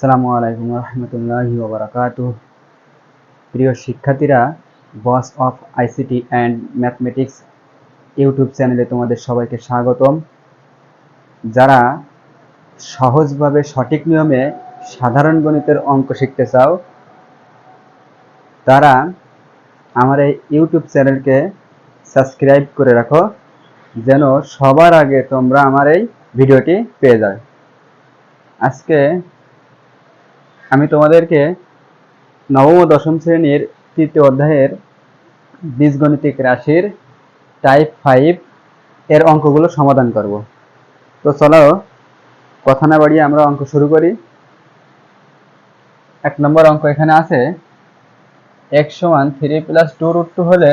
আসসালামু আলাইকুম রহমতুল্লাহি ওবরাকাত প্রিয় শিক্ষার্থীরা, boss of ICT and mathematics YouTube চ্যানেলে তোমাদের সবাইকে স্বাগতম। যারা সহজভাবে সঠিক নিয়মে সাধারণ গণিতের অঙ্ক শিখতে চাও, তারা আমার এই ইউটিউব চ্যানেলকে সাবস্ক্রাইব করে রাখো, যেন সবার আগে তোমরা আমার এই ভিডিওটি পেয়ে যাও। আজকে আমি তোমাদেরকে নবম ও দশম শ্রেণির তৃতীয় অধ্যায়ের বীজগণিতিক রাশির টাইপ ফাইভ এর অঙ্কগুলো সমাধান করব। তো চলো, কথা না বাড়িয়ে আমরা অঙ্ক শুরু করি। এক নম্বর অঙ্ক এখানে আছে এক্স সমান three plus two root two হলে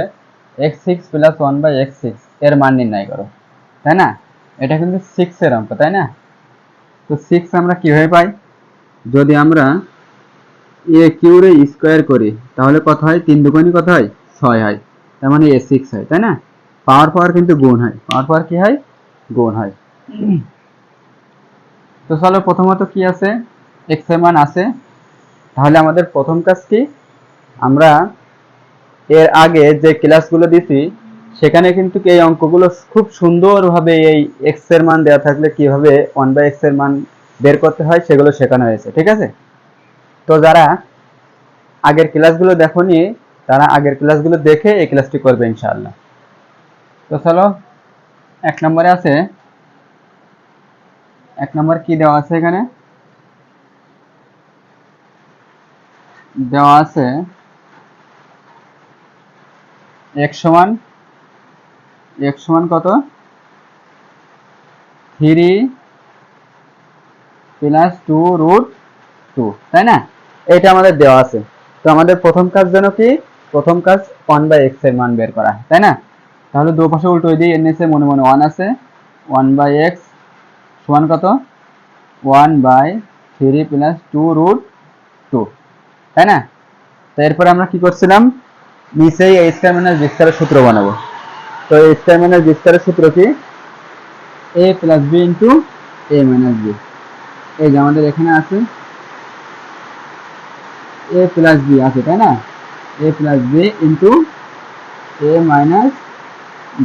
x six plus one by x six এর মান নির্ণয় করো, তাই না? এটা কিন্তু সিক্সের অঙ্ক, তাই না? তো সিক্স আমরা কীভাবে পাই? যদি আমরা এ কিউরে স্কোয়ার করি, তাহলে কত হয়? তিন দুগুণই কত হয়? ছয় হয়। তার মানে এ সিক্স হয়, তাই না? পাওয়ার পাওয়ার কিন্তু গুণ হয়। পাওয়ার পাওয়ার কি হয়? গুণ হয়। তো চলো প্রথমত কি আছে? এক্সের মান আছে। তাহলে আমাদের প্রথম কাজ কি? আমরা এর আগে যে ক্লাসগুলো দিছি, সেখানে কিন্তু এই অঙ্কগুলো খুব সুন্দরভাবে এই এক্সের মান দেওয়া থাকলে কীভাবে ওয়ান বাই এক্সের মান বের করতে হয়, সেগুলো শেখানো হয়েছে, ঠিক আছে? তো যারা আগের ক্লাসগুলো দেখোনি, তারা আগের ক্লাসগুলো দেখে এই ক্লাসটি করবে ইনশাআল্লাহ। তো চলো, এক নম্বরে আছে। এক নম্বর কি দেওয়া আছে এখানে? দেওয়া আছে এক সমান এক সমান কত? Three plus two root two, তাই না? এটা আমাদের দেওয়া আছে। তো আমাদের প্রথম কাজ যেন কি? প্রথম কাজ ওয়ান বাই এক্সের মান বের করা, তাই না? তাহলে দু পাশে উল্টো দিয়ে এর নিচে মনে মনে ওয়ান আছে। ওয়ান বাই এক্স সমান কত? One by three plus two root two তাই না? তো এরপরে আমরা কি করছিলাম? নিচেই এ স্কয়ার মাইনাস বি স্কয়ারের সূত্র বানাবো। তো এ স্কয়ার মাইনাস বি স্কয়ারের সূত্র কি? A plus b into a minus b এই যে আমাদের এখানে আছে এ প্লাস বি আছে, তাই না? A plus b into a minus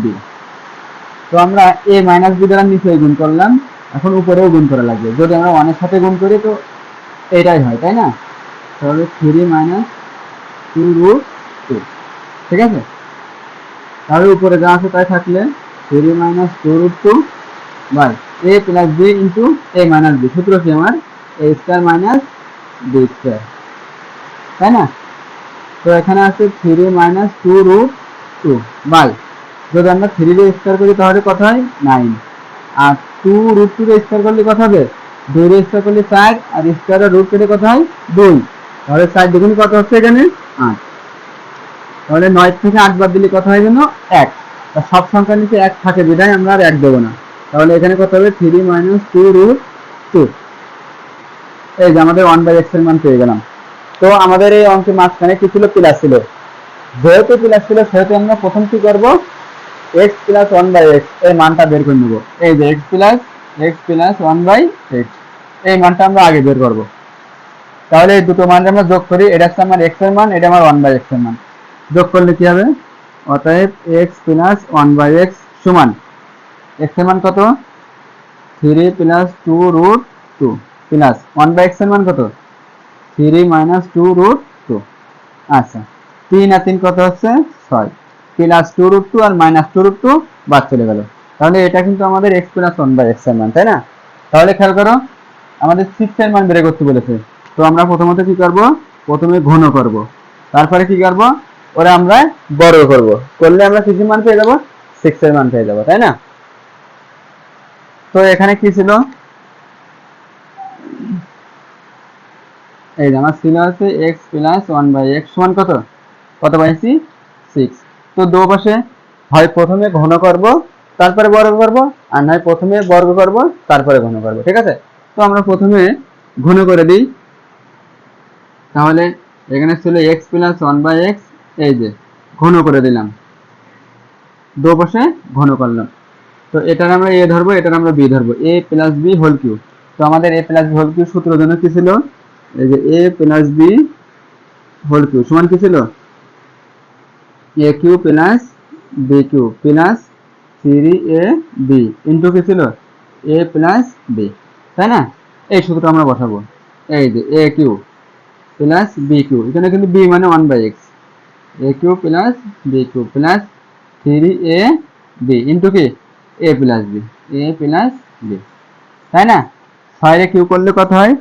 b তো আমরা এ মাইনাস বি দ্বারা নিচে গুণ করলাম, এখন উপরেও গুণ করা লাগবে। যদি আমরা ওয়ানের সাথে গুণ করি, তো এটাই হয়, তাই না? তাহলে three minus two root two ঠিক আছে? তাহলে উপরে যা আছে তাই থাকলে three minus two root two by a plus b into a minus b সূত্র কি আমার? A square minus b square তাই না? তো এখানে আছে three minus two root two by. যদি আমরা থ্রি দিয়ে স্কোয়ার করি তাহলে কত হয়? নাইন আর টু রুট টু দিয়ে স্কোয়ার করলে কত হবে? দুই দিয়ে স্কোয়ার করলে চার আর স্কোয়ারের রুট কেটে কত হয়? দুই। তাহলে চার দ্বিগুণ কত হচ্ছে এখানে? আট। তাহলে নয় থেকে আট বাদ দিলে কত হয় যেন? এক। সব সংখ্যার নিচে এক থাকে, বিধায় আমরা আর এক দেবো না। তাহলে এখানে কত হবে? Three minus two root two এই যে আমাদের ওয়ান বাই এক্সের মান পেয়ে গেলাম। তো আমাদের এই অঙ্কের মাঝখানে কি ছিল? প্লাস ছিল। যেহেতু প্লাস ছিল, সেহেতু আমরা প্রথম কি করব? X plus one by x এই মানটা বের করে নেব। এই যে x plus x plus one by x এই মানটা আমরা আগে বের করব। তাহলে এই দুটো মান আমরা যোগ করি। এটা হচ্ছে আমার এক্সের মান, এটা আমার ওয়ান বাই এক্সের মান। যোগ করলে কি হবে? অতএব x plus one by x সমান। এক্সের মান কত? Three plus two root two plus one by এক্সের মান কত? Three minus two root two আচ্ছা তিন আর তিন কত হচ্ছে? ছয়। প্লাস টু রুট টু আর মাইনাস টু রুট টু বাদ চলে গেল। তাহলে এটা কিন্তু আমাদের এক্স প্লাস ওয়ান বাই এক্সের মান, তাই না? তাহলে খেয়াল করো, আমাদের সিক্স এর মান বের করতে বলেছে। তো আমরা প্রথমত কি করব? প্রথমে ঘন করব। তারপরে কি করব? ওরা আমরা বর্গ করব। করলে আমরা সিক্স মান পেয়ে যাব? সিক্স এর মান পেয়ে যাব, তাই না? তো এখানে কি ছিল? এই যে আমার ছিল হচ্ছে x plus one by x সমান কত? কত পাইছি সিক্স তো দু পাশে হয় প্রথমে ঘন করব, তারপরে বর্গ করব, আর নয় প্রথমে বর্গ করব, তারপরে ঘন করব, ঠিক আছে? তো আমরা প্রথমে ঘন করে দিই। তাহলে এখানে ছিল x plus one by x এই যে, ঘন করে দিলাম। দু পাশে ঘন করলাম। তো এটার আমরা এ ধরবো, এটার আমরা বি ধরবো। A plus b whole cube তো আমাদের a plus b whole cube সূত্র জন্য কি ছিল? এই যে a plus b whole cube সমান কি ছিল? A cube plus b cube plus three a b into কি ছিল? এ প্লাস বি তাই না? এই সূত্রটা আমরা বসাবো। এই যে a cube plus b cube এখানে কিন্তু বি মানে one by x a cube plus b cube plus three a b into কি? A plus b a plus b তাই না? ছয় কিউ করলে কত হয়?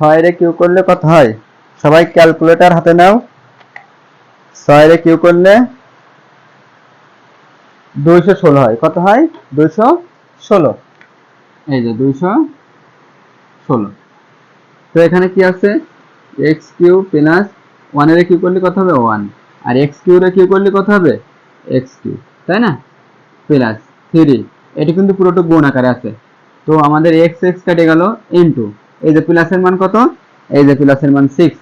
ছয় রে কিউ করলে কত হয়? সবাই ক্যালকুলেটর হাতে নাও। ছয় রে কিউ করলে দুইশো ষোলো হয়। কত হয়? দুইশো ষোলো। এই যে দুইশো ষোলো। তো এখানে কি আছে? এক্স কিউ প্লাস ওয়ানের কিউ করলে কত হবে? ওয়ান আর এক্স কিউ রে কিউ করলে কত হবে? এক্স কিউ তাই না? প্লাস থ্রি এটা কিন্তু পুরোটা গুণ আকারে আছে। তো আমাদের এক্স এক্স কেটে গেল ইনটু এই যে প্লাসের মান কত? এই যে প্লাসের মান সিক্স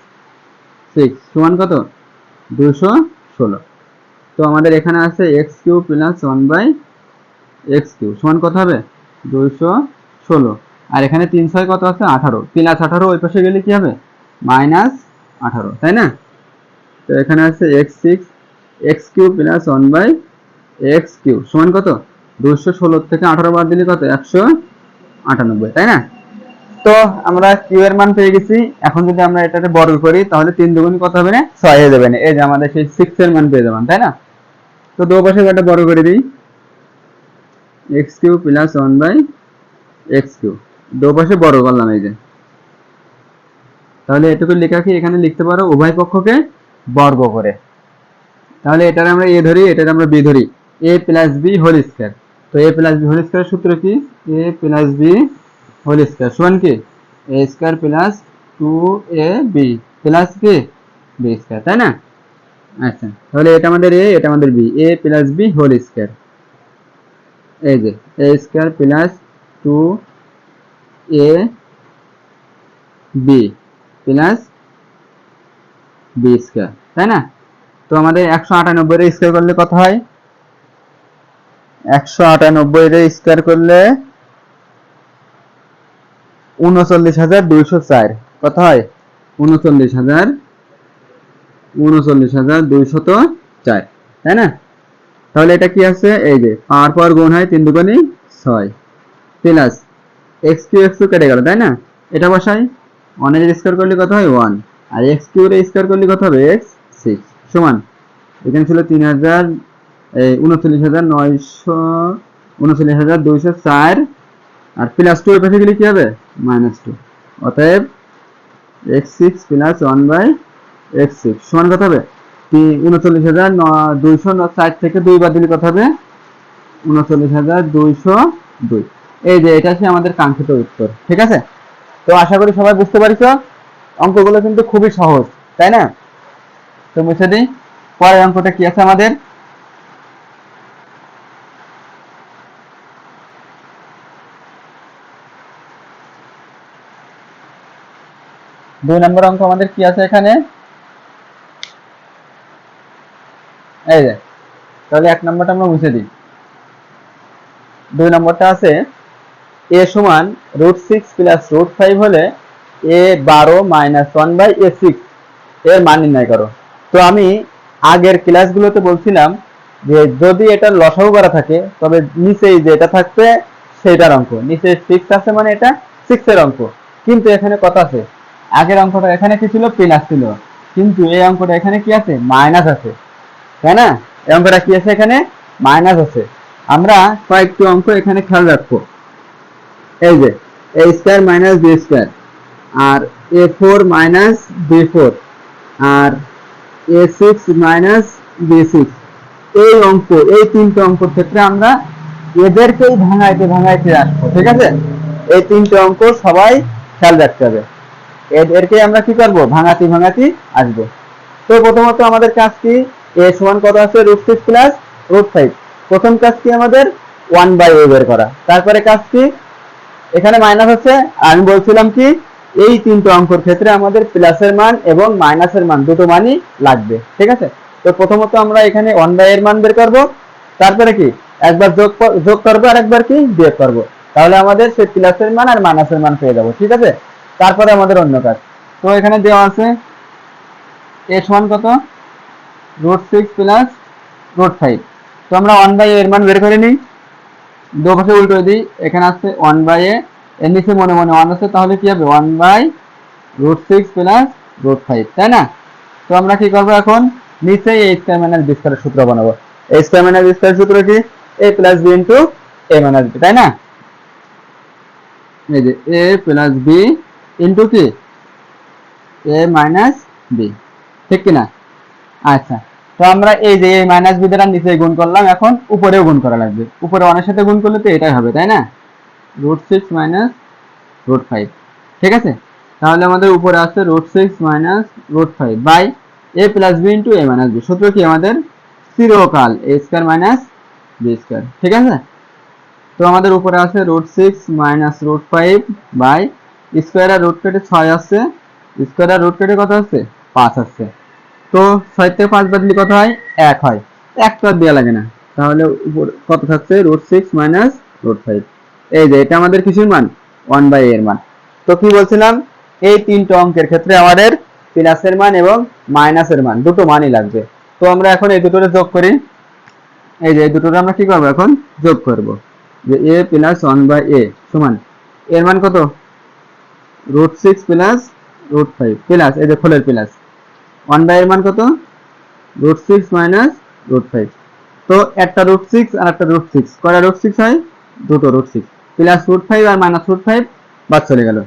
সিক্স সমান কত? দুশো ষোলো। তো আমাদের এখানে আছে x cube plus one by x cube সমান কত হবে? দুইশো ষোলো। আর এখানে তিন ছয় কত আছে? আঠারো। প্লাস আঠারো ওই পাশে গেলে কি হবে? মাইনাস আঠারো, তাই না? তো এখানে আছে x six x cube plus one by x cube সমান কত? দুশো ষোলো থেকে আঠারো বাদ দিলে কত? একশো আটানব্বই, তাই না? তো আমরা কিউ এর মান পেয়ে গেছি। এখন যদি আমরা এটাতে বর্গ করি, তাহলে তিন দুগুণ কত হবে না ছয় হয়ে যাবে না। এই যে আমাদের সেই সিক্স এর মান পেয়ে যাবেন, তাই না? তো দো পাশে একটা বর্গ করে দিই। X cube plus one by x cube দো পাশে বর্গ করলাম এই যে। তাহলে এটুকু লেখা কি এখানে লিখতে পারো? উভয় পক্ষকে বর্গ করে। তাহলে এটার আমরা এ ধরি এটার আমরা বি ধরি। A plus b whole square তো a plus b whole square সূত্র কি? A plus b whole square সমান কি? A square plus two a b plus কি বি স্কয়ার তাই না? আচ্ছা তাহলে এটা আমাদের এ এটা আমাদের b a plus b whole square এই যে a square plus two a b plus b square তাই না? তো আমাদের একশো আটানব্বই স্কয়ার করলে কত হয়? একশো আটানব্বই করলে উনচল্লিশ হাজার দুইশো চার। কত উনচল্লিশ হাজার উনচল্লিশ হাজার দুইশত চার। তাই না? তাহলে এটা কি আছে? এই যে পাওয়ার পর গুণ হয় তিন দুগুণই ছয়। প্লাস এক্স কিউ এক্স কেটে গেল, তাই না? এটা বসাই। ওয়ানের স্কোয়ার করলে কত হয়? ওয়ান আর এক্স কিউ এর স্কোয়ার করলে কত হবে? এক্স সিক্স সমান। এখানে ছিল তিন হাজার উনচল্লিশ হাজার নয়শো, উনচল্লিশ হাজার দুইশো চার আর প্লাস টু এর পাশে গেলে কি হবে? মাইনাস টু অতএব x six plus one by x six সমান কত হবে? উনচল্লিশ হাজার দুইশো চার থেকে দুই বাদ দিলে কত হবে? উনচল্লিশ হাজার দুইশো দুই। এই যে, এটা হচ্ছে আমাদের কাঙ্ক্ষিত উত্তর, ঠিক আছে? তো আশা করি সবাই বুঝতে পারিস অঙ্কগুলো কিন্তু খুবই সহজ, তাই না? তো মুছে দিই। পরের অঙ্কটা কি আছে আমাদের? দুই নম্বর অঙ্ক আমাদের কি আছে এখানে? এই যে, তাহলে এক নম্বরটা আমরা মুছে দিই। দুই নম্বরটা আছে, এ সমান root six plus root five হলে এ বারো minus one by a six এর মান নির্ণয় করো। তো আমি আগের ক্লাসগুলোতে বলছিলাম যে যদি এটা লসাগু করা থাকে, তবে নিচেই যেটা থাকবে সেটার অঙ্ক। নিচে সিক্স আছে মানে এটা সিক্সের অঙ্ক। কিন্তু এখানে কথা আছে আগের অঙ্কটা এখানে কি ছিল? প্লাস ছিল। কিন্তু এই অঙ্কটা এখানে কি আছে? মাইনাস আছে। তাই না? এই অঙ্কটা কি আছে এখানে? মাইনাস আছে। আমরা কয়েকটি অঙ্ক এখানে খেয়াল রাখব। এই যে a square minus b square R a four minus b four R a six minus b six এই অঙ্ক এই তিনটে অঙ্কর ক্ষেত্রে আমরা এদেরকেই ভাঙাইতে ভাঙাইতে আসব ঠিক আছে? এই তিনটে অঙ্ক সবাই খেয়াল রাখতে হবে। এদেরকে আমরা কি করব? ভাঙাতি ভাঙাতি আসব। তো প্রথমত আমাদের কাজ কি? এ সমান কত আছে? Root six plus root five. প্রথম কাজ কি আমাদের? ওয়ান বাই এ বের করা। তারপরে কাজ কি? এখানে মাইনাস আছে। আমি বলছিলাম কি? এই তিনটে অঙ্কর ক্ষেত্রে আমাদের প্লাসের মান এবং মাইনাসের মান দুটো মানই লাগবে। ঠিক আছে? তো প্রথমত আমরা এখানে ওয়ান বাই এর মান বের করব। তারপরে কি? একবার যোগ যোগ করব আর একবার কি? বিয়োগ করব। তাহলে আমাদের সেই প্লাসের মান আর মাইনাসের মান পেয়ে যাব। ঠিক আছে? তারপরে আমাদের অন্য কাজ। তো এখানে দেওয়া আছে এ ওয়ান কত? Root six plus root five তো আমরা ওয়ান বাই এর মান বের করে নিই। দুপাশে উল্টো দিই। এখানে আছে ওয়ান বাই এ এর নিচে মনে মনে ওয়ান আছে, তাহলে কি হবে? One by root six plus root five তাই না? তো আমরা কি করব এখন? নিচে এ স্কয়ার মাইনাস বি স্কয়ারের সূত্র বানাবো। এ স্কয়ার মাইনাস বি স্কয়ারের সূত্র কি? A plus b into a minus b তাই না? এই যে এ প্লাস বি ইন্টু কি? এ মাইনাস বি ঠিক কিনা? আচ্ছা। তো আমরা এই যে এই মাইনাস বি দ্বারা নিচে গুণ করলাম, এখন উপরেও গুণ করা লাগবে। উপরে অনেক সাথে গুণ করলে তো এটাই হবে, তাই না? Root six minus root five ঠিক আছে? তাহলে আমাদের উপরে আছে root six minus root five by a plus b into a minus b সূত্র কি আমাদের? চিরকাল a square minus b square ঠিক আছে? তো আমাদের উপরে আছে root six minus root five by square R root কেটে ছয় আসছে স্কোয়ার আর রুট কেটে কত আসছে পাঁচ আসছে তো ছয় থেকে পাঁচ বাদলি কত হয়? এক হয়। এক তো আর দেওয়া লাগে না। তাহলে উপর কত থাকছে? Root six minus root five. এই যে, এটা আমাদের কিছুর মান? ওয়ান বাই এর মান। তো কি বলছিলাম? এই তিনটা অঙ্কের ক্ষেত্রে আমাদের প্লাসের মান এবং মাইনাসের মান, দুটো মানই লাগবে। তো আমরা এখন এই দুটোরে যোগ করি। এই যে, এই দুটোরে আমরা কি করব এখন? যোগ করব। যে a plus one by a সমান। এর মান কত? Root six plus root five plus এই যে খোলের প্লাস ওয়ান বাই এর মান কত? Root six minus root five তো একটা রুট সিক্স আর একটা রুট সিক্স কয়টা রুট সিক্স হয়? দুটো root six plus root five আর মাইনাস রুট ফাইভ বাদ চলে গেল।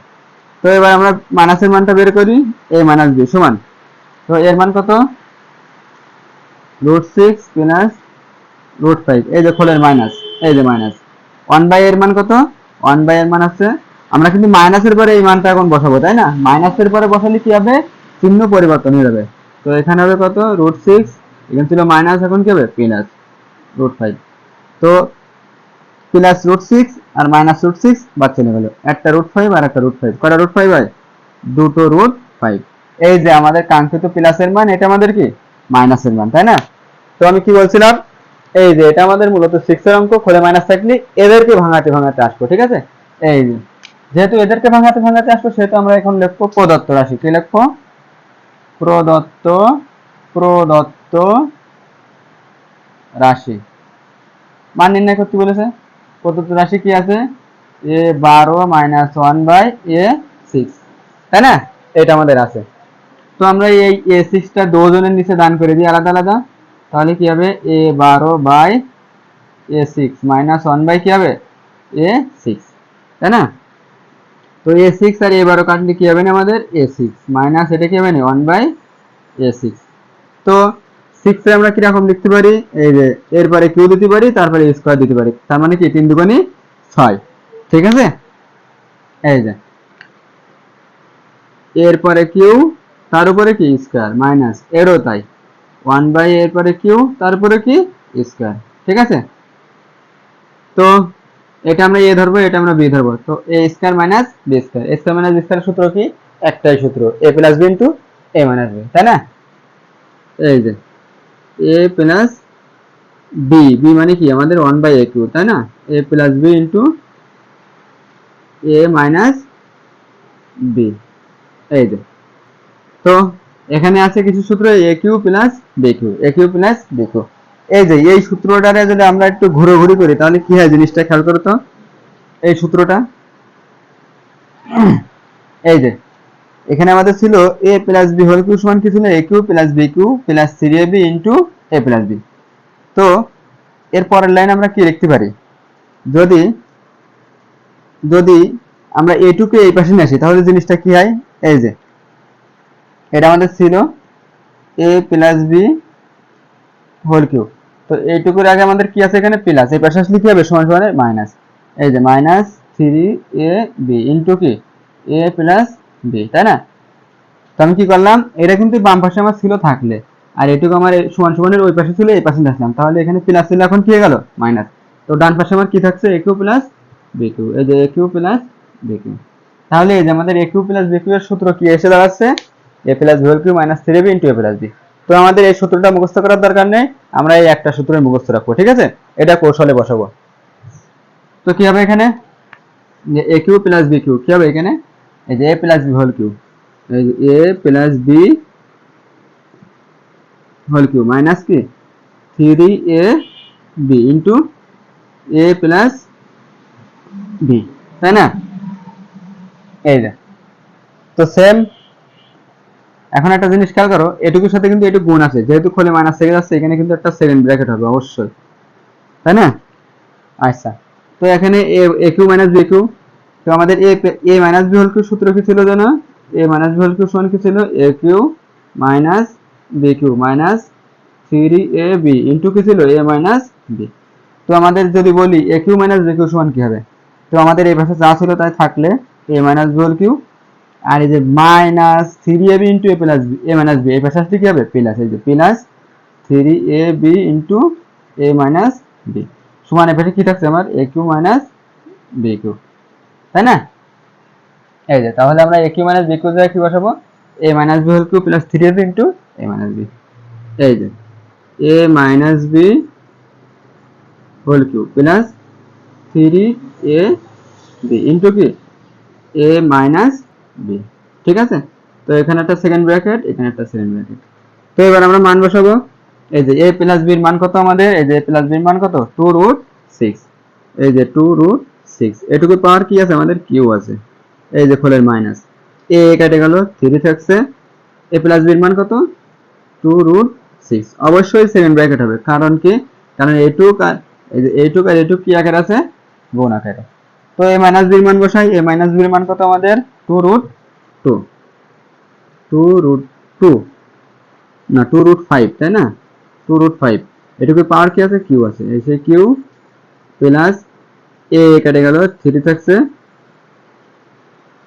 তো এবার আমরা মাইনাসের মানটা বের করি। এ মাইনাস বি সমান। তো এর মান কত? Root six plus root five এই যে খোলের মাইনাস এই যে মাইনাস ওয়ান বাই এর মান কত? ওয়ান বাই এর মান আছে আমরা কিন্তু মাইনাসের পরে এই মানটা এখন বসাবো, তাই না? মাইনাসের পরে বসালে কি হবে? চিহ্ন পরিবর্তন হয়ে যাবে। তো এখানে হবে কত? রুট সিক্স এখানে ছিল মাইনাস এখন কি হবে? প্লাস রুট ফাইভ তো প্লাস রুট সিক্স আর মাইনাস রুট সিক্স বাদ চলে গেল। একটা রুট ফাইভ আর একটা রুট ফাইভ কটা রুট ফাইভ হয়? দুটো রুট ফাইভ এই যে আমাদের কাঙ্ক্ষিত প্লাসের মান, এটা আমাদের কি? মাইনাসের মান, তাই না? তো আমি কি বলছিলাম? এই যে এটা আমাদের মূলত সিক্স এর অঙ্ক, খোলে মাইনাস থাকলে এদেরকে ভাঙাতে ভাঙাতে আসব, ঠিক আছে? এই যে। যেহেতু এদেরকে ভাঙাতে ভাঙাতে আসব সেহেতু আমরা এখন লিখব প্রদত্ত রাশি। কি লিখব? প্রদত্ত প্রদত্ত রাশি। মান নির্ণয় করতে বলেছে। প্রদত্ত রাশি কি আছে? এ বারো minus one by a six. তাই না? এটা আমাদের আছে। তো আমরা এই এ সিক্সটা দুজনের নিচে দান করে দিই আলাদা আলাদা। তাহলে কি হবে? এ বারো by a six minus one by কি হবে? A six. তাই না? তো এ সিক্স আর এ কাটলে কি হবে না আমাদের? এ সিক্স মাইনাস এটা কি হবে না? ওয়ান বাই এ সিক্স তো সিক্সে আমরা কীরকম লিখতে পারি? এই যে এরপরে কিউ দিতে পারি, তারপরে স্কোয়ার দিতে পারি। তার মানে কি? তিন দুগুণি ছয়। ঠিক আছে? এই যে। এরপরে কিউ তার উপরে কি? Square minus. এরও তাই। ওয়ান বাই এরপরে কিউ তারপরে কি? স্কোয়ার ঠিক আছে? তো এটা আমরা এ ধরবো, এটা আমরা বি ধরবো। তো a square minus b square. A square minus b square সূত্র কি? একটাই সূত্র। A plus b into a minus b. তাই না? এই যে, এ প্লাস বি বি মানে কি? আমাদের ওয়ান বাই এ কিউ তাই না? A plus b into a minus b. এই যে, তো এখানে আছে কিছু সূত্র, a cube plus b cube a cube plus b cube এই যে, এই সূত্রটারে যদি আমরা একটু ঘুরোঘুরি করি, তাহলে কি হয় জিনিসটা খেয়াল করো তো? এই সূত্রটা? এই যে, এখানে আমাদের ছিল a plus b whole cube সমান কি ছিল a cube plus b cube plus three a b into a plus b তো, এর পরের লাইন আমরা কি লিখতে পারি? যদি যদি আমরা এ টুকে এই পাশে নিয়ে আসি, তাহলে জিনিসটা কি হয়? এই যে, এটা আমাদের ছিল a plus b whole cube তো এইটুকুর আগে আমাদের কি আছে এখানে? প্লাস। এই পাশে আসলে কি হবে? সমান সমান মাইনাস এই যে minus three a b into কি এ প্লাস বি তাই না? তো আমি কি করলাম? এটা কিন্তু বাম পাশে আমার ছিল, থাকলে। আর এটুকু আমার সমান সমানের ওই পাশে ছিল, এই পাশে আসলাম। তাহলে এখানে প্লাস ছিল, এখন কি হয়ে গেল? মাইনাস তো ডান পাশে আমার কি থাকছে? A cube plus b cube এই যে a cube plus b cube তাহলে এই যে আমাদের a cube plus b cube এর সূত্র কি এসে দাঁড়াচ্ছে? A plus b cube minus three b into a plus b তো আমাদের এই সূত্রটা মুখস্থ করার দরকার নেই, আমরা এই একটা সূত্রের মুখস্থ রাখব, ঠিক আছে? এটা কৌশলে বসাবো। তো কি হবে এখানে? A cube plus b cube কি হবে এখানে? এই যে a plus b whole cube যে a plus b whole cube minus কি? Three a b into a plus b তাই না? এই যে, তো সেম এখন একটা জিনিস খেয়াল করো, এটুকুর সাথে কিন্তু এটুকু গুণ আছে। যেহেতু খোলে মাইনাস থেকে যাচ্ছে, এখানে কিন্তু একটা সেকেন্ড ব্র্যাকেট হবে অবশ্যই। তাই না? আচ্ছা তো এখানে a a cube minus b cube. তো আমাদের a a minus b whole cube সূত্র কি ছিল জানো a minus b whole cube সমান কি ছিল? A cube minus b cube minus three a b into কি ছিল? এ মাইনাস বি তো আমাদের যদি বলি a cube minus b cube সমান কি হবে? তো আমাদের এই ভাষা যা ছিল তাই থাকলে a minus b whole cube আর এই যে minus three a b into a plus b a minus b এই পাশে আসলে কি হবে? প্লাস এই যে plus three a b into a minus b সমান এ কি থাকছে আমার? A cube minus b cube তাই না? এই যে, তাহলে আমরা a cube minus b cube জায়গায় কি বসাবো? A minus b whole cube plus three a b into a minus b এই যে a minus b whole cube plus three a b into কি? এ মাইনাস বি ঠিক আছে? তো এখানে একটা সেকেন্ড ব্র্যাকেট এখানে একটা সেকেন্ড ব্র্যাকেট তো এবার আমরা মান বসাবো। এই যে এ প্লাস বির মান কত আমাদের? এই যে এ প্লাস বির মান কত? টু রুট সিক্স এই যে টু রুট সিক্স এটুকু পাওয়ার কি আছে? আমাদের কিউ আছে। এই যে খোলের মাইনাস এ কেটে গেল থ্রি থাকছে। এ প্লাস বির মান কত? টু রুট সিক্স অবশ্যই সেকেন্ড ব্র্যাকেট হবে। কারণ কি? কারণ এটুক আর এই যে এইটুক আর এটুক কি আকার আছে? গুণ আকারে। তো এ মাইনাস বির মান বসাই। এ মাইনাস বির মান কত আমাদের? Two root two two root two না টু রুট ফাইভ তাই না? টু রুট ফাইভ এটুকু পাওয়ার কি আছে? কিউ আছে। এই সেই কিউ প্লাস এ কেটে গেল থ্রি থাকছে।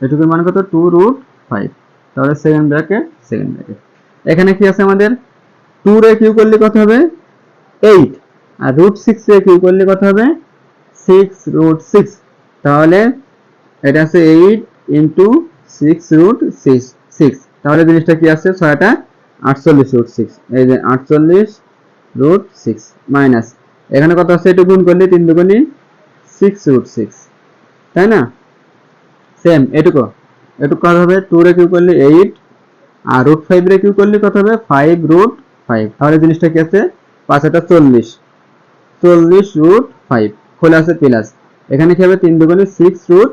এটুকুর মান কত? টু রুট ফাইভ তাহলে সেকেন্ড ব্র্যাকেট সেকেন্ড ব্র্যাকেট এখানে কি আছে আমাদের? টু রে কিউ করলে কত হবে? এইট আর রুট সিক্স রে কিউ করলে কত হবে? সিক্স রুট সিক্স তাহলে এটা আছে eight into six root six six তাহলে জিনিসটা কি আছে? ছয়টা, আটচল্লিশ রুট সিক্স এই যে আটচল্লিশ রুট সিক্স মাইনাস এখানে কত আছে? একটু গুণ করলে তিন দুগুণি সিক্স রুট সিক্স তাই না? সেম এটুকু। এটুকু কত হবে? টু রে কিউ করলে এইট আর রুট ফাইভ রে কিউ করলে কত হবে? ফাইভ রুট ফাইভ তাহলে জিনিসটা কি আছে? পাঁচ একটা চল্লিশ। চল্লিশ রুট ফাইভ খোলা আছে প্লাস এখানে কি হবে? তিন দুগুণে সিক্স রুট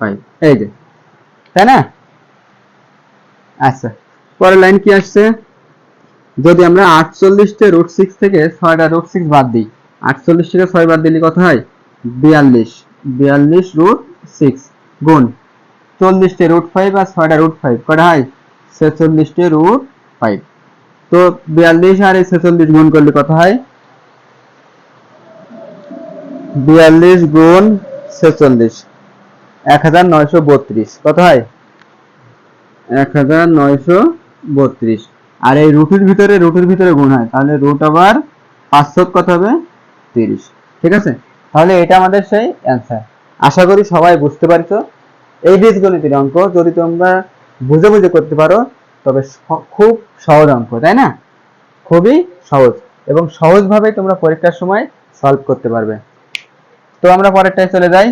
ফাইভ এই যে। তাই না? আচ্ছা পরের লাইন কি আসছে? যদি আমরা আটচল্লিশটা রুট সিক্স থেকে ছয়টা রুট সিক্স বাদ দিই, আটচল্লিশ থেকে ছয় বাদ দিলে কত হয়? বিয়াল্লিশ। বিয়াল্লিশ রুট সিক্স গুণ চল্লিশটা রুট ফাইভ আর ছয়টা রুট ফাইভ কটা হয়? ছেচল্লিশটা রুট ফাইভ তো বিয়াল্লিশ আর এই ছেচল্লিশ গুণ করলে কত হয়? বিয়াল্লিশ গুণ ছেচল্লিশ। এক হাজার নয়শো বত্রিশ। কত হয়? এক হাজার নয়শো বত্রিশ। আর এই রুটের ভিতরে রুটের ভিতরে গুণ হয়। তাহলে রুট আবার পাঁচশো কত হবে? তিরিশ। ঠিক আছে? তাহলে এটা আমাদের সেই অ্যান্সার আশা করি সবাই বুঝতে পারছ। এই বীজগণিতের অঙ্ক যদি তোমরা বুঝে বুঝে করতে পারো, তবে খুব সহজ অঙ্ক, তাই না? খুবই সহজ। এবং সহজভাবে তোমরা পরীক্ষার সময় সলভ করতে পারবে। তো আমরা পরেরটায় চলে যাই।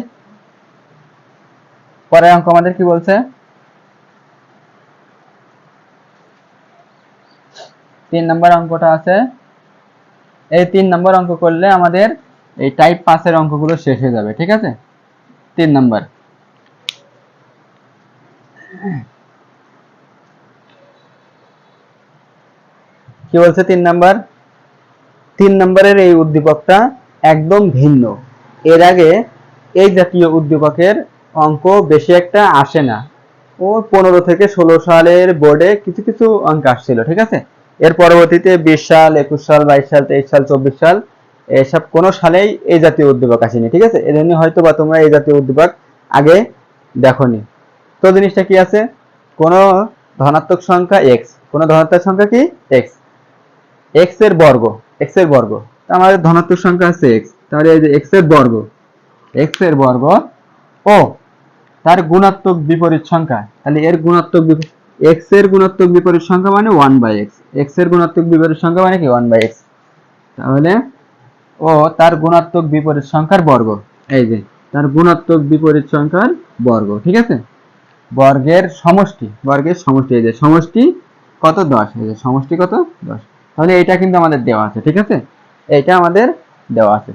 পরের অঙ্ক আমাদের কি বলছে? তিন নম্বর অঙ্কটা আছে। এই তিন নম্বর অঙ্ক করলে আমাদের এই টাইপ পাসের অঙ্কগুলো শেষ হয়ে যাবে, ঠিক আছে? তিন নম্বর। কি বলছে তিন নাম্বার? তিন নম্বরের এই উদ্দীপকটা একদম ভিন্ন। এর আগে এই জাতীয় উদ্দীপকের অঙ্ক বেশি একটা আসে না। ও পনেরো থেকে ষোলো সালের বোর্ডে কিছু কিছু অঙ্ক আসছিল, ঠিক আছে? এর পরবর্তীতে বিশ সাল, একুশ সাল, বাইশ সাল, তেইশ সাল, চব্বিশ সাল এসব কোনো সালেই এই জাতীয় উদ্দীপক আসেনি, ঠিক আছে? এই জন্য হয়তো বা তোমরা এই জাতীয় উদ্দীপক আগে দেখোনি। তো জিনিসটা কি আছে? কোনো ধনাত্মক সংখ্যা এক্স কোনো ধনাত্মক সংখ্যা কি? এক্স এক্সের বর্গ এক্সের বর্গ। আমাদের ধনাত্মক সংখ্যা আছে এক্স তাহলে এই যে এক্সের বর্গ এক্সের বর্গ, ও তার গুণাত্মক বিপরীত সংখ্যা। তাহলে এর গুণাত্মক এক্সের গুণাত্মক বিপরীত সংখ্যা মানে ওয়ান বাই এক্স এক্সের গুণাত্মক বিপরীত সংখ্যা মানে কি? ওয়ান বাই এক্স তাহলে, ও, তার গুণাত্মক বিপরীত সংখ্যার বর্গ। এই যে, তার গুণাত্মক বিপরীত সংখ্যার বর্গ, ঠিক আছে? বর্গের সমষ্টি বর্গের সমষ্টি, এই যে সমষ্টি কত? দশ। এই যে সমষ্টি কত? দশ। তাহলে এটা কিন্তু আমাদের দেওয়া আছে, ঠিক আছে? এটা আমাদের দেওয়া আছে।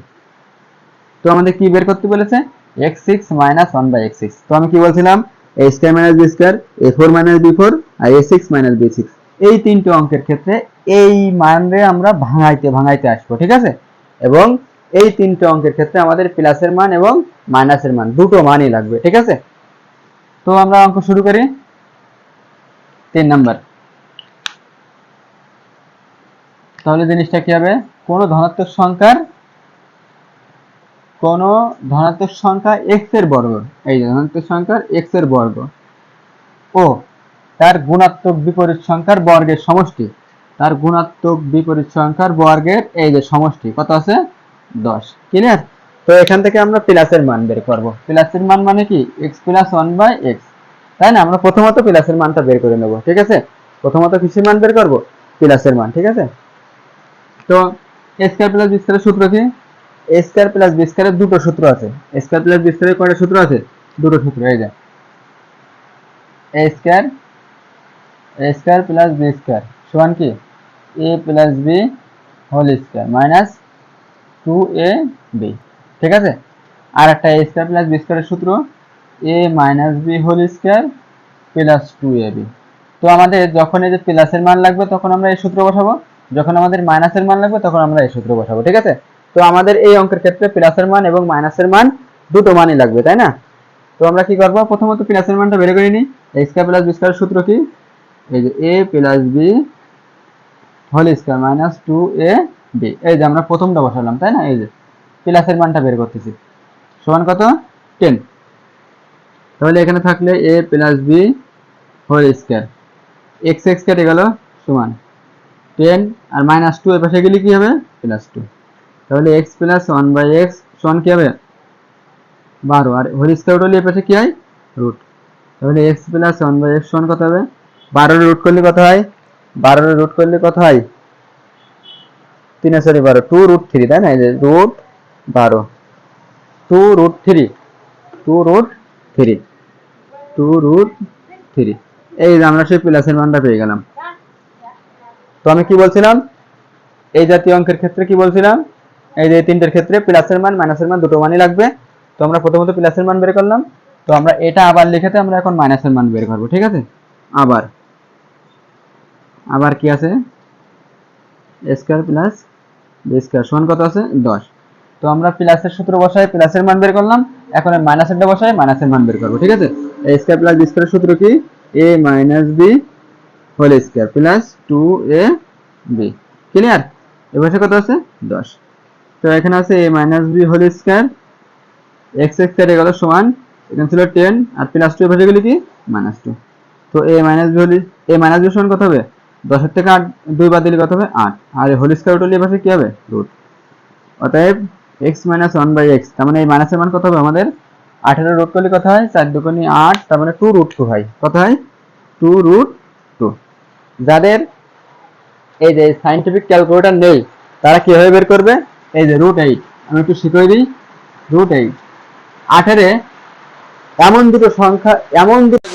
তো আমাদের কি বের করতে বলেছে? X six minus one by x তো আমি কি বলছিলাম? A square minus b square a four minus b four R a six minus b six এই তিনটে অঙ্কের ক্ষেত্রে এই মানরে আমরা ভাঙাইতে ভাঙাইতে আসব, ঠিক আছে? এবং এই তিনটে অঙ্কের ক্ষেত্রে আমাদের প্লাসের মান এবং মাইনাসের মান, দুটো মানই লাগবে, ঠিক আছে? তো আমরা অঙ্ক শুরু করি। তিন নাম্বার। তাহলে জিনিসটা কি হবে? কোন ধনাত্মক সংখ্যার কোন ধনাত্মক সংখ্যা এক্সের বর্গ। এই যে ধনাত্মক সংখ্যার x এর বর্গ। ও, তার গুণাত্মক বিপরীত সংখ্যার বর্গের সমষ্টি। তার গুণাত্মক বিপরীত সংখ্যার বর্গের এই যে সমষ্টি, কত আছে? দশ। ক্লিয়ার তো এখান থেকে আমরা প্লাসের মান বের করব। প্লাসের মান মানে কি? X plus one by x তাই না? আমরা প্রথমত প্লাসের মানটা বের করে নেব, ঠিক আছে? প্রথমত কিসের মান বের করব? প্লাসের মান, ঠিক আছে? তো স্কয়ার প্লাস স্কয়ারের সূত্র কি? A স্কয়ার প্লাস b স্কয়ারের দুটো সূত্র আছে। A স্কয়ার প্লাস b স্কয়ারের কয়টা সূত্র আছে? দুটো সূত্র, এই যে। A square a square plus b square সমান কি? A plus b whole square minus two a b ঠিক আছে? আর একটা এ স্কয়ার প্লাস b স্কয়ারের সূত্র a minus b whole square plus two a b তো আমাদের যখন এই যে প্লাসের মান লাগবে, তখন আমরা এই সূত্র বসাবো। যখন আমাদের মাইনাসের মান লাগবে, তখন আমরা এই সূত্র বসাবো। ঠিক আছে? তো আমাদের এই অঙ্কের ক্ষেত্রে প্লাসের মান এবং মাইনাসের মান দুটো মানই লাগবে, তাই না? তো আমরা কি করব? প্রথমত প্লাসের মানটা বের করে নিই। স্কয়ার প্লাস b স্কয়ারের সূত্র কি? এই যে a plus b whole square minus two a b এই যে আমরা প্রথমটা বসালাম, তাই না? এই যে প্লাসের মানটা বের করতেছি। সমান কত? টেন তাহলে এখানে থাকলে a plus b whole square x x কেটে গেল, সমান। টেন আর মাইনাস টু এর পাশে গেলে কি হবে? প্লাস টু তাহলে x plus one by x সমান কি হবে? বারো। আর হোল স্কয়ার উঠলে এর পাশে কি হয়? রুট তাহলে x plus one by x সমান কত হবে? বারোর রুট করলে কত হয়? বারোর রুট করলে কত হয়? তিনে সরি বারো। টু রুট থ্রি তাই না? রুট বারো। Two root three two root three two root three এই যে আমরা সেই প্লাসের মানটা পেয়ে গেলাম। তো আমি কি বলছিলাম? এই জাতীয় অঙ্কের ক্ষেত্রে কি বলছিলাম? এই যে তিনটের ক্ষেত্রে প্লাসের মান, মাইনাসের মান দুটো মানই লাগবে। তো আমরা প্রথমত প্লাসের মান বের করলাম। তো আমরা এটা আবার লিখেতে আমরা এখন মাইনাসের মান বের করব, ঠিক আছে? আবার। আবার কি আছে? স্কয়ার প্লাস স্কয়ার সমান কত আছে? দশ। তো আমরা প্লাসের সূত্র বসাই, প্লাসের মান বের করলাম। এখন মাইনাসেরটা বসাই, মাইনাসের মান বের করব, ঠিক আছে? এ স্কয়ার প্লাস বি স্কয়ারের সূত্র কি? A minus b whole square plus two a b clear এবার কত আছে? দশ। তো এখানে আছে a minus b whole square x x কেটে গেল সমান, এখানে ছিল টেন আর প্লাস টু এভাবে গেলে কি? মাইনাস টু তো a minus b whole a minus b সমান কত হবে? দশের থেকে আট, দুই বাদ দিলে কত হবে? আট। আর হোল স্কয়ার উঠলে এপাশে কি হবে? রুট অতএব x minus one by x তার মানে এই মাইনাসের মান কত হবে আমাদের? আঠেরো রুট করলে কত হয়? চার দুগুণি আট, তার মানে টু রুট টু হয়। কত হয়? টু রুট টু যাদের এই যে সাইন্টিফিক ক্যালকুলেটর নেই, তারা কীভাবে বের করবে? এই যে রুট এইট আমি একটু শিখিয়ে দিই রুট এইট আঠেরে এমন দুটো সংখ্যা, এমন দুটো